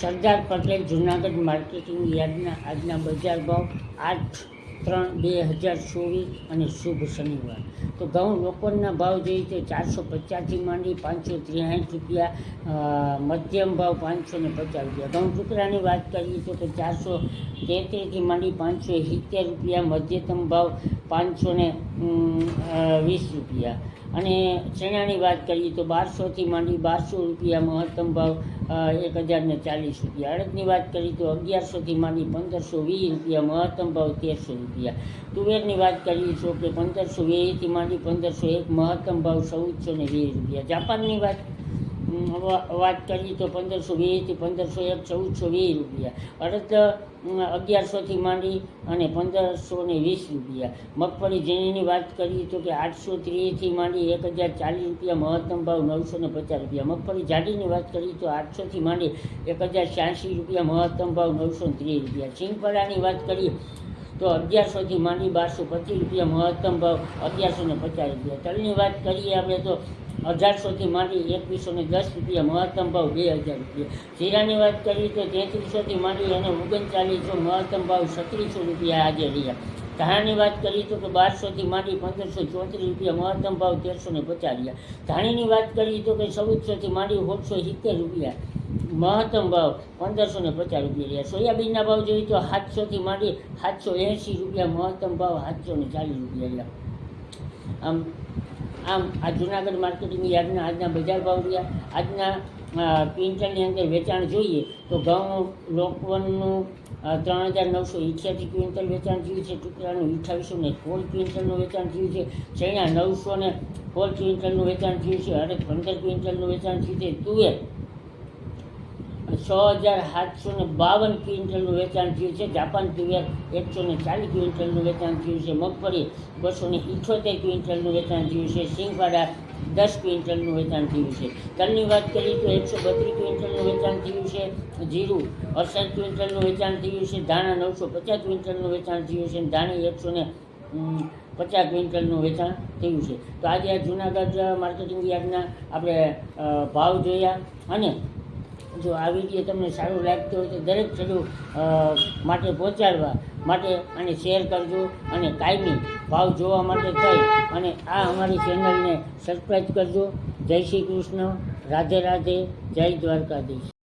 Sardar Patel Junagadh marketing યાર્ડના આજના બજાર ભાવ આઠ ત્રણ બે હજાર ચોવીસ અને શુભ શનિવાર. તો ઘઉં લોકોના ભાવ જોઈએ તો ચારસો પચાસથી માંડી પાંચસો ત્રેસાઠ રૂપિયા મધ્યમ ભાવ પાંચસો ને પચાસ રૂપિયા. ઘઉં ટુકડાની વાત કરીએ તો ચારસો તેત્રીસથી માંડી પાંચસો સિત્તેર રૂપિયા, મધ્યતમ ભાવ પાંચસો ને વીસ રૂપિયા. અને ચણાની વાત કરીએ તો બારસોથી માંડી બારસો રૂપિયા મહત્તમ ભાવ એક હજારને ચાલીસ રૂપિયા. અડદની વાત કરીએ તો અગિયારસોથી માંડી પંદરસો વીસ રૂપિયા, મહત્તમ ભાવ તેરસો રૂપિયા. તુવેરની વાત કરીએ તો કે પંદરસો વીસથી માંડી પંદરસો એક મહત્તમ ભાવ ચૌદસો ને વીસ રૂપિયા. જાપાનની વાત વાત કરીએ તો પંદરસો વીસથી પંદરસો એક, ચૌદસો વીસ રૂપિયા. અડદ અગિયારસોથી માંડી અને પંદરસો ને વીસ રૂપિયા. મગફળી ઝીણીની વાત કરીએ તો કે આઠસો ત્રીસથી માંડી એક હજાર ચાલીસ રૂપિયા, મહત્તમ ભાવ નવસો ને પચાસ રૂપિયા. મગફળી જાડીની વાત કરીએ તો આઠસોથી માંડી એક હજાર છ્યાસી રૂપિયા, મહત્તમ ભાવ નવસો ને ત્રીસ રૂપિયા. સિંગપડાની વાત કરીએ તો અગિયારસોથી માંડી બારસો પચીસ રૂપિયા, મહત્તમ ભાવ અગિયારસો ને પચાસ રૂપિયા. તલની વાત કરીએ આપણે તો અઢારસોથી માંડી એકવીસો ને દસ રૂપિયા મહત્તમ ભાવ બે હજાર રૂપિયા. જીરાની વાત કરીએ તો તેત્રીસોથી માંડી અને ઓગણચાલીસો મહત્તમ ભાવ સત્રીસો રૂપિયા આજે રહ્યા. ધાણાની વાત કરીએ તો બારસોથી માંડી પંદરસો ચોત્રીસ રૂપિયા મહત્તમ ભાવ તેરસો ને પચાસ રહ્યા. ધાણીની વાત કરીએ તો કે ચૌદસોથી માંડી ઓગણસો સિત્તેર રૂપિયા મહત્તમ ભાવ પંદરસો ને પચાસ રૂપિયા રહ્યા. સોયાબીનના ભાવ જોઈએ તો સાતસોથી માંડી સાતસો એંસી રૂપિયા મહત્તમ ભાવ સાતસો ને ચાલીસ રૂપિયા રહ્યા. આમ આમ આ જુનાગઢ માર્કેટિંગ યાર્ડના આજના બજાર ભાવ રહ્યા. આજના ક્વિન્ટલની અંદર વેચાણ જોઈએ તો ઘઉં, લોકવનનું ત્રણ હજાર નવસો ઇઠ્યાસી ક્વિન્ટલ વેચાણ થયું છે. ટુકડાનું અઠાવીસો ને સોળ ક્વિન્ટલનું વેચાણ થયું છે. ચણા નવસો ને સોળ ક્વિન્ટલનું વેચાણ થયું છે. અને પંદર ક્વિન્ટલનું વેચાણ થયું છે. તુવેર છ હજાર સાતસો ને બાવન ક્વિન્ટલનું વેચાણ થયું છે. જાપાન તુવેર એકસો ને ચાલીસ ક્વિન્ટલનું વેચાણ થયું છે. મગફળી બસો ને ઇઠોતેર ક્વિન્ટલનું વેચાણ થયું છે. સિંગવાડા દસ ક્વિન્ટલનું વેચાણ થયું છે. તલની વાત કરીએ તો એકસો બત્રીસ ક્વિન્ટલનું વેચાણ થયું છે. જીરું અડસઠ ક્વિન્ટલનું વેચાણ થયું છે. ધાણા નવસો પચાસ ક્વિન્ટલનું વેચાણ થયું છે. ધાણી એકસો ને પચાસ ક્વિન્ટલનું વેચાણ થયું છે. તો આજે આ જુનાગઢ માર્કેટિંગ યાર્ડના આપણે ભાવ જોયા અને જો આ વીડિયો તમને સારું લાગતો હોય તો દરેક ખેડૂત માટે પહોંચાડવા માટે અને શેર કરજો અને કાયમી ભાવ જોવા માટે થઈ અને આ અમારી ચેનલને સબસ્ક્રાઈબ કરજો. જય શ્રી કૃષ્ણ. રાધે રાધે. જય દ્વારકાધીશ.